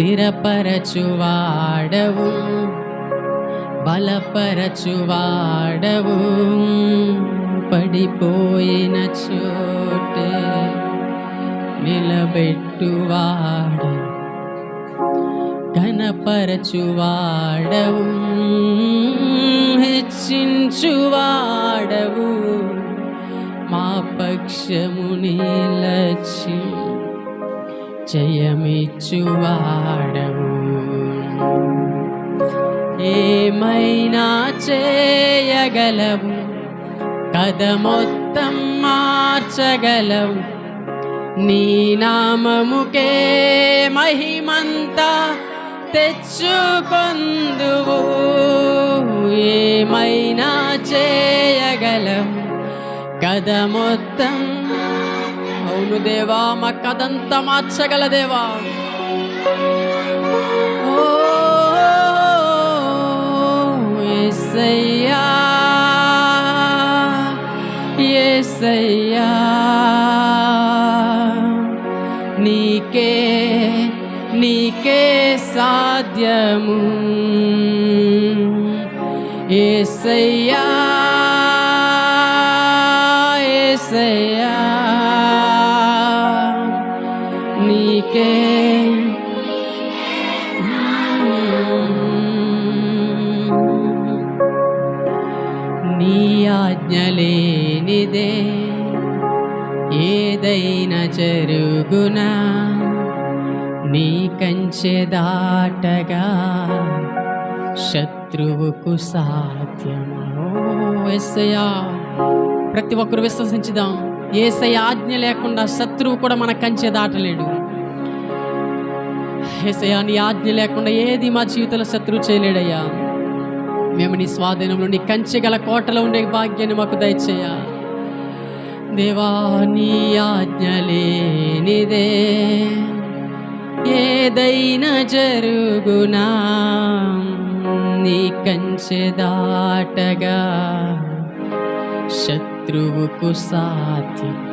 స్థిరపరచువాడవు. బలపరచువాడవు. పడిపోయిన చోటే నిలబెట్టువాడు. కనపరచువాడవు హెచ్చించువాడవు. మా పక్షము నిలచి జయమిచ్చువాడవు. ఏమైనా చేయగలవు? కథ మొత్తం మార్చగలవు. నీ నామముకే మహిమంతా తెచ్చుకొందువు. ఏమైనా చేయగలవు? కథ మొత్తం. అవును దేవా మా అదంతా మార్చగల దేవా. ఓ యేసయ్యా నీకే నీకే సాధ్యము. యేసయ్యా యేసయ్యా ఆజ్ఞలేనిదే ఏదైనా జరుగునా? నీ కంచె దాటగా శత్రువుకు సాధ్యమో ఎస్సయ్యా ప్రతి ఒక్కరు విశ్వసించుదాం. ఏసై ఆజ్ఞ లేకుండా శత్రువు కూడా మన కంచె దాటలేడు. ఏసయా నీ ఆజ్ఞ లేకుండా ఏది మా జీవితంలో శత్రువు చేయలేడయ్యా. మేము నీ స్వాధీనంలో నీ కంచె గల కోటలో ఉండే భాగ్యాన్ని మాకు దయచేయ. దేవా నీ ఆజ్ఞలేనిదే ఏదైనా జరుగునా? నీ కంచె దాటగా శత్రువుకు సాధ్యం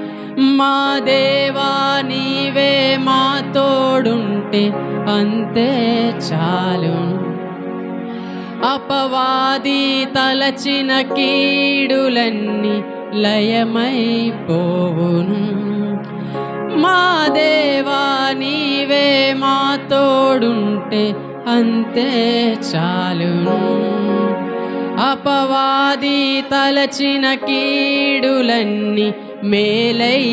మా దేవా నీవే మా తోడుంటే అంతే చాలు. అపవాది తలచిన కీడులన్నీ లయమైపోవును. మా దేవా నీవే మా తోడుంటే అంతే చాలును. అపవాది తలచిన కీడులన్నీ మేలైపోవును.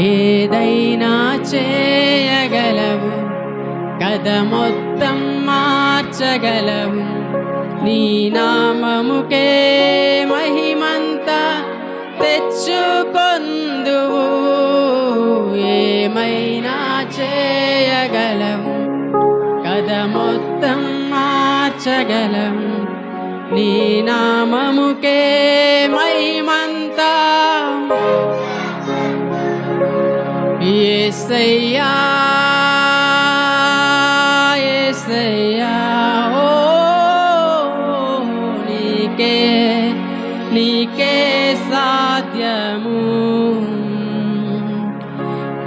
ఏదైనా చేయగలవు. కథ మొత్తం మార్చగలవు నీ నామముకే మహిమంత తెచ్చుకొందువు. ఏమైనా చేయగలవు కథ మొత్తం మార్చగలవు నీ నామముకే మహిమంత. ఏసయ్యా ఏసయ్యా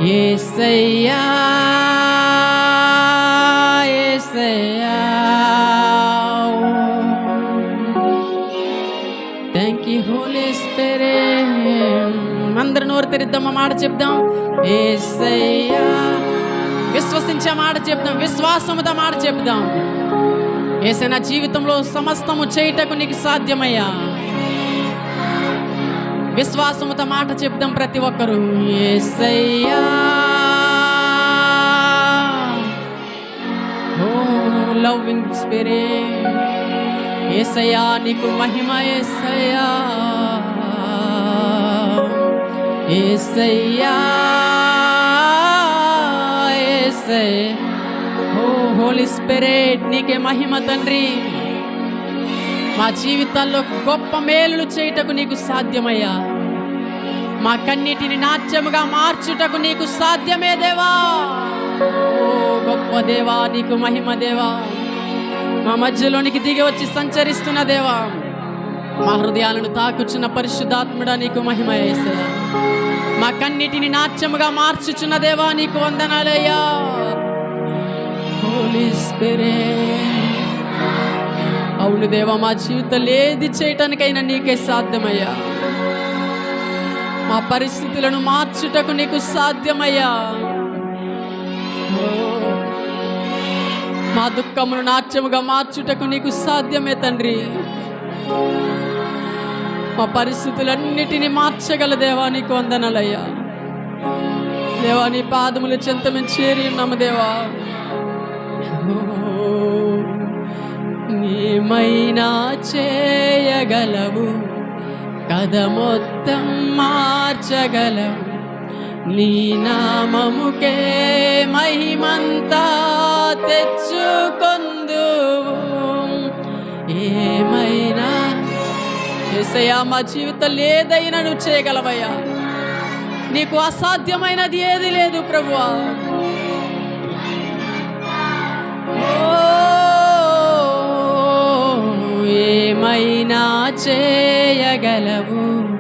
ఏసయ్యా ఏసయ్యా. థ్యాంక్ యూ హోలీ స్పిరిట్ అందరు నోరు తెరిద్దాం మాట చెప్దాం. ఏసయ్యా. విశ్వసించే మాట చెప్దాం విశ్వాసముతో మాట చెప్దాం. ఏసైనా జీవితంలో సమస్తము చేయటకు నీకు సాధ్యమయ్యా. విశ్వాసముతో మాట చెప్దాం ప్రతి ఒక్కరు. ఏసయ్యా. ఓ లవింగ్ స్పిరిట్. ఏసయ్యా నీకు మహిమ ఏసయ్యా. ఏసయ్యా. ఏసయ్య. ఓ హోలీ స్పిరిట్ నీకే మహిమ తండ్రి. మా జీవితాల్లో గొప్ప మేలులు చేయుటకు నీకు సాధ్యమయ్యా. మా కన్నిటిని నాట్యముగా మార్చుటకు నీకు సాధ్యమే దేవా. ఓ గొప్ప దేవా నీకు మహిమ దేవా. మా మధ్యలోనికి దిగి వచ్చి సంచరిస్తున్న దేవా. మా హృదయాలను తాకుచున్న పరిశుద్ధాత్ముడా నీకు మహిమ యేసయ్యా మా కన్నిటిని నాట్యముగా మార్చుచున్న దేవా నీకు వందనాలయ్యా. హోలీ స్పిరిట్ అవును దేవా మా జీవితంలో ఏది చేయటానికైనా నీకే సాధ్యమయ్యా. మా పరిస్థితులను మార్చుటకు నీకు సాధ్యమయ్యా. మా దుఃఖమును నాట్యముగా మార్చుటకు నీకు సాధ్యమే తండ్రి. మా పరిస్థితులన్నిటినీ మార్చగల దేవా నీకు వందనాలయ్యా. దేవా నీ పాదములు చెంత మేము చేరి ఉన్నాము దేవా. నేమైనా చేయగలవు. కథ మొత్తం మార్చగలవు. నీ నామముకే మహిమంతా తెచ్చుకొందు ఏమైనా? ఏసయ్యా మా జీవితం ఏదైనా నువ్వు చేయగలవయ్యా. నీకు అసాధ్యమైనది ఏది లేదు ప్రభువా. ఓ, చేయగలవు.